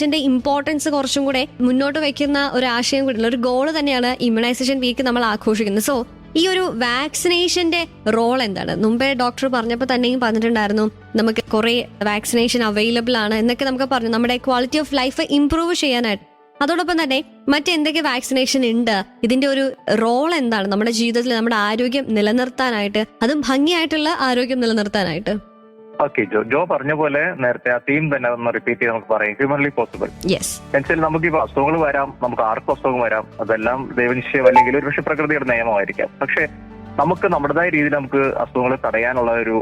ഇതിന്റെ ഇമ്പോർട്ടൻസ് കുറച്ചും കൂടെ മുന്നോട്ട് വെക്കുന്ന ഒരു ആശയം കൂടി ഒരു ഗോൾ തന്നെയാണ് ഇമ്മ്യൂണൈസേഷൻ വീക്ക് നമ്മൾ ആഘോഷിക്കുന്നത്. സോ ഈ ഒരു വാക്സിനേഷന്റെ റോൾ എന്താണ്? മുമ്പേ ഡോക്ടർ പറഞ്ഞപ്പോൾ തന്നെയും പറഞ്ഞിട്ടുണ്ടായിരുന്നു നമുക്ക് കുറെ വാക്സിനേഷൻ അവൈലബിൾ ആണ് എന്നൊക്കെ നമുക്ക് പറഞ്ഞു. നമ്മുടെ ക്വാളിറ്റി ഓഫ് ലൈഫ് ഇംപ്രൂവ് ചെയ്യാനായിട്ട്. അതോടൊപ്പം തന്നെ മറ്റെന്തൊക്കെ വാക്സിനേഷൻ ഉണ്ട്? ഇതിന്റെ ഒരു റോൾ എന്താണ്? നമ്മുടെ ജീവിതത്തിൽ നമ്മുടെ ആരോഗ്യം നിലനിർത്താനായിട്ട് അതും ഭംഗിയായിട്ടുള്ള ആരോഗ്യം നിലനിർത്താനായിട്ട്. ഓക്കെ ജോ ജോ പറഞ്ഞ പോലെ നേരത്തെ ആ തീം തന്നെ ഒന്ന് റിപ്പീറ്റ് ചെയ്ത് നമുക്ക് പറയാം. ഹ്യൂമൻലി പോസിബിൾ എന്നുവെച്ചാൽ നമുക്ക് ഇപ്പൊ അസുഖങ്ങൾ വരാം നമുക്ക് ആർക്കും അസുഖം വരാം അതെല്ലാം ദൈവനിശ്ചയം അല്ലെങ്കിൽ ഒരു പക്ഷെ പ്രകൃതിയുടെ നിയമമായിരിക്കാം. പക്ഷെ നമുക്ക് നമ്മുടേതായ രീതിയിൽ നമുക്ക് അസുഖങ്ങളെ തടയാനുള്ള ഒരു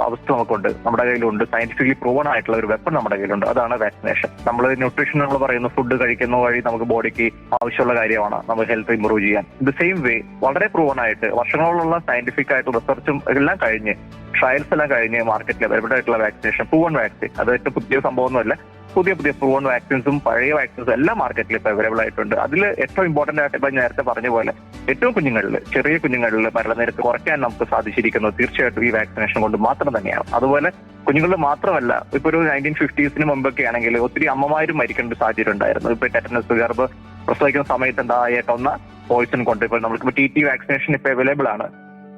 അവസ്ഥ നമുക്കുണ്ട്. നമ്മുടെ കയ്യിലുണ്ട്. സയന്റിഫിക്കലി പ്രൂവൺ ആയിട്ടുള്ള ഒരു വെപ്പൺ നമ്മുടെ കയ്യിലുണ്ട്. അതാണ് വാക്സിനേഷൻ നമ്മൾ ന്യൂട്രീഷൻ നമ്മൾ പറയുന്ന ഫുഡ് കഴിക്കുന്ന വഴി നമുക്ക് ബോഡിക്ക് ആവശ്യമുള്ള കാര്യമാണ്. നമുക്ക് ഹെൽത്ത് ഇംപ്രൂവ് ചെയ്യാൻ. ദ സെയിം വേ വളരെ പ്രൂവൺ ആയിട്ട് വർഷങ്ങളോളം സയന്റിഫിക് ആയിട്ടുള്ള റിസർച്ചും എല്ലാം കഴിഞ്ഞ് ട്രയൽസ് എല്ലാം കഴിഞ്ഞ് മാർക്കറ്റിൽ അവൈലബിൾ ആയിട്ടുള്ള വാക്സിനേഷൻ പ്രൂവൺ വാക്സിൻ അത് ഏറ്റവും പുതിയ സംഭവമൊന്നുമല്ല. പുതിയ പുതിയ പ്രൂവൺ വാക്സിൻസും പഴയ വാക്സിൻസും എല്ലാ മാർക്കറ്റിൽ ഇപ്പോൾ അവൈലബിൾ ആയിട്ടുണ്ട്. അതിൽ ഏറ്റവും ഇമ്പോർട്ടന്റ് ആയിട്ട് ഇപ്പൊ നേരത്തെ പറഞ്ഞ പോലെ ഏറ്റവും കുഞ്ഞുങ്ങളിൽ ചെറിയ കുഞ്ഞുങ്ങളിൽ മരണനിരക്ക് കുറയ്ക്കാൻ നമുക്ക് സാധിച്ചിരിക്കുന്നത് തീർച്ചയായിട്ടും ഈ വാക്സിനേഷൻ കൊണ്ട് മാത്രം തന്നെയാണ്. അതുപോലെ കുഞ്ഞുങ്ങളിൽ മാത്രമല്ല ഇപ്പൊ ഒരു നയന്റീൻ ഫിഫ്റ്റീസിന് മുമ്പൊക്കെ ആണെങ്കിൽ ഒത്തിരി അമ്മമാരും മരിക്കേണ്ട സാഹചര്യം ഉണ്ടായിരുന്നു. ഇപ്പൊ ടെറ്റനസ് ഗർഭ പ്രസവിക്കുന്ന സമയത്ത് ഉണ്ടായേക്കുന്ന പോയിസൺ കൊണ്ട് ഇപ്പോൾ നമുക്ക് ടി ടി വാക്സിനേഷൻ ഇപ്പൊ അവൈലബിൾ ആണ്.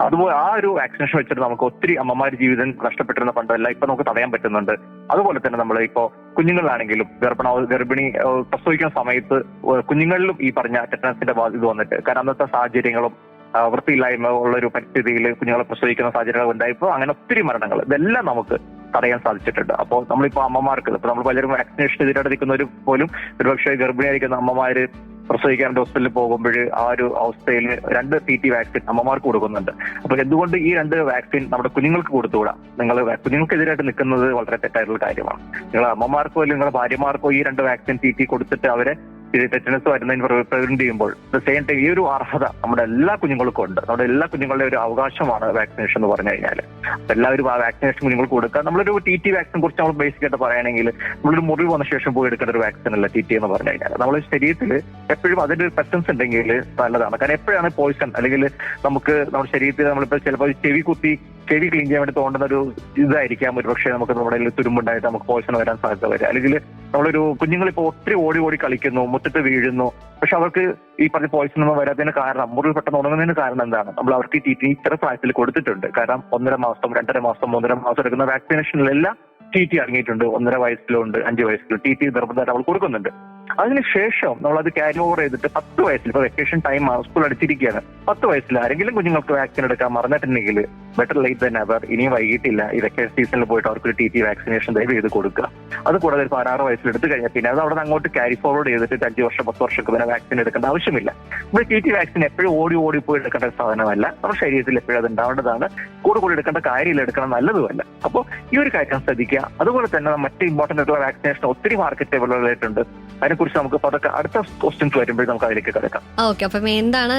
അതുപോലെ ആ ഒരു വാക്സിനേഷൻ വെച്ചിട്ട് നമുക്ക് ഒത്തിരി അമ്മമാർ ജീവിതം നഷ്ടപ്പെട്ടിരുന്ന പണ്ടല്ല ഇപ്പൊ നമുക്ക് തടയാൻ പറ്റുന്നുണ്ട്. അതുപോലെ തന്നെ നമ്മൾ ഇപ്പോ കുഞ്ഞുങ്ങളിലാണെങ്കിലും ഗർഭണ ഗർഭിണി പ്രസവിക്കുന്ന സമയത്ത് കുഞ്ഞുങ്ങളിലും ഈ പറഞ്ഞ ടെറ്റനസിന്റെ ഇത് വന്നിട്ട്. കാരണം അന്നത്തെ സാഹചര്യങ്ങളും വൃത്തിയില്ലായ്മ ഉള്ള ഒരു പരിസ്ഥിതിയിൽ കുഞ്ഞുങ്ങളെ പ്രസവിക്കുന്ന സാഹചര്യങ്ങൾ ഉണ്ടായപ്പോൾ അങ്ങനെ ഒത്തിരി മരണങ്ങൾ ഇതെല്ലാം നമുക്ക് തടയാൻ സാധിച്ചിട്ടുണ്ട്. അപ്പോൾ നമ്മളിപ്പോ അമ്മമാർക്ക് ഇപ്പൊ നമ്മൾ പലരും വാക്സിനേഷൻ എതിരായിട്ട് നിൽക്കുന്നവർ പോലും ഒരുപക്ഷെ ഗർഭിണിയായിരിക്കുന്ന അമ്മമാര് പ്രസവിക്കാൻ ഹോസ്പിറ്റലിൽ പോകുമ്പോൾ ആ ഒരു അവസ്ഥയിൽ രണ്ട് പി ടി വാക്സിൻ അമ്മമാർക്ക് കൊടുക്കുന്നുണ്ട്. അപ്പൊ എന്തുകൊണ്ട് ഈ രണ്ട് വാക്സിൻ നമ്മുടെ കുഞ്ഞുങ്ങൾക്ക് കൊടുത്തുകൂടാ? നിങ്ങൾ കുഞ്ഞുങ്ങൾക്കെതിരായിട്ട് നിൽക്കുന്നത് വളരെ തെറ്റായിട്ടുള്ള കാര്യമാണ്. നിങ്ങൾ അമ്മമാർക്കോ അല്ലെങ്കിൽ നിങ്ങളുടെ ഭാര്യമാർക്കോ ഈ രണ്ട് വാക്സിൻ പി ടി കൊടുത്തിട്ട് അവരെ ടെറ്റനസ് വരുന്നതിന് പ്രിവെന്റ് ചെയ്യുമ്പോൾ സെയിം ടൈം ഈ ഒരു അർഹത നമ്മുടെ എല്ലാ കുഞ്ഞുങ്ങൾക്കും ഉണ്ട്. നമ്മുടെ എല്ലാ കുഞ്ഞുങ്ങളുടെ ഒരു അവകാശമാണ് വാക്സിനേഷൻ എന്ന് പറഞ്ഞു കഴിഞ്ഞാൽ എല്ലാവരും ആ വാക്സിനേഷൻ കുഞ്ഞുങ്ങൾക്ക് കൊടുക്കുക. നമ്മളൊരു ടി ടി വാക്സിനെ കുറിച്ച് നമ്മൾ ബേസിക് ആയിട്ട് പറയുകയാണെങ്കിൽ നമ്മളൊരു മുറിവ് വന്ന ശേഷം പോയി എടുക്കേണ്ട ഒരു വാക്സിൻ അല്ല ടി ടി എന്ന് പറഞ്ഞു കഴിഞ്ഞാൽ നമ്മുടെ ശരീരത്തിൽ എപ്പോഴും അതിന്റെ ഒരു പ്രസൻസ് ഉണ്ടെങ്കിൽ നല്ലതാണ്. കാരണം എപ്പോഴാണ് പോയിസൺ അല്ലെങ്കിൽ നമുക്ക് നമ്മുടെ ശരീരത്തിൽ നമ്മളിപ്പോൾ ചിലപ്പോൾ ചെവി കുത്തി ചെവി ക്ലീൻ ചെയ്യാൻ വേണ്ടി തോന്നുന്ന ഒരു ഇതായിരിക്കാം. ഒരു പക്ഷേ നമുക്ക് നമ്മുടെ തുരുമ്പുണ്ടായിട്ട് നമുക്ക് പോയിസൺ വരാൻ സാധ്യത വരെ. അല്ലെങ്കിൽ നമ്മളൊരു കുഞ്ഞുങ്ങൾ ഇപ്പോൾ ഒത്തിരി ഓടി ഓടി കളിക്കുന്നു മുറ്റത്ത് വീഴുന്നു. പക്ഷെ അവർക്ക് ഈ പറഞ്ഞ പോയിസൺ ഒന്നും വരാത്തതിന് കാരണം മുറിൽ പെട്ടെന്ന് ഉണങ്ങുന്നതിന് കാരണം എന്താണ്? നമ്മൾ അവർക്ക് ടി ടി ഇത്ര പ്രായത്തിൽ കൊടുത്തിട്ടുണ്ട്. കാരണം ഒന്നര മാസം രണ്ടര മാസം മൂന്നര മാസം എടുക്കുന്ന വാക്സിനേഷനിലെല്ലാം ടി ടി അടങ്ങിയിട്ടുണ്ട്. ഒന്നര വയസ്സിലുണ്ട് അഞ്ച് വയസ്സിലും ടി ടി നിർബന്ധമായിട്ട് അവൾ കൊടുക്കുന്നുണ്ട്. അതിനുശേഷം നമ്മൾ അത് ക്യാരി ഓവർ ചെയ്തിട്ട് പത്ത് വയസ്സിൽ ഇപ്പൊ വെക്കേഷൻ ടൈം സ്കൂൾ അടിച്ചിരിക്കുകയാണ് പത്ത് വയസ്സിൽ ആരെങ്കിലും കുഞ്ഞുങ്ങൾക്ക് വാക്സിൻ എടുക്കാൻ മറന്നിട്ടുണ്ടെങ്കിൽ ബെറ്റർ ലൈഫ് ദൻ അവർ ഇനിയും വൈകിട്ടില്ല. ഈ വെക്കേഷൻ സീസണിൽ പോയിട്ട് അവർക്ക് ടി ടി വാക്സിനേഷൻ ദയവ് ചെയ്ത് കൊടുക്കുക. അത് കൂടാതെ ഒരു പതിനാറ് വയസ്സിൽ എടുത്തു കഴിഞ്ഞാൽ പിന്നെ അത് അവിടെ അങ്ങോട്ട് ക്യാരി ഫോർവേഡ് ചെയ്തിട്ട് അഞ്ച് വർഷം പത്ത് വർഷമൊക്കെ പിന്നെ വാക്സിൻ എടുക്കേണ്ട ആവശ്യമില്ല. നമ്മൾ ടി ടി വാക്സിൻ എപ്പോഴും ഓടി ഓടി പോയി എടുക്കേണ്ട സാധനമല്ല. നമ്മുടെ ശരീരത്തിൽ എപ്പോഴും അത് ഉണ്ടാവേണ്ടതാണ്. കൂടെ കൂടി എടുക്കേണ്ട കാര്യമില്ല എടുക്കണം നല്ലതുമല്ല. അപ്പോൾ ഈ ഒരു കാര്യം ശ്രദ്ധിക്കുക. അതുപോലെ തന്നെ മറ്റ് ഇമ്പോർട്ടന്റ് ആയിട്ടുള്ള വാക്സിനേഷൻ ഒത്തിരി മാർക്കറ്റ് അവൈലബിൾ ആയിട്ടുണ്ട് അതിനെക്കുറിച്ച് നമുക്ക് അടുത്ത ക്വസ്റ്റ്യൻസ് വരുമ്പോഴേ നമുക്ക് അതിലേക്ക് കിടക്കാം. ഓക്കെ അപ്പം എന്താണ്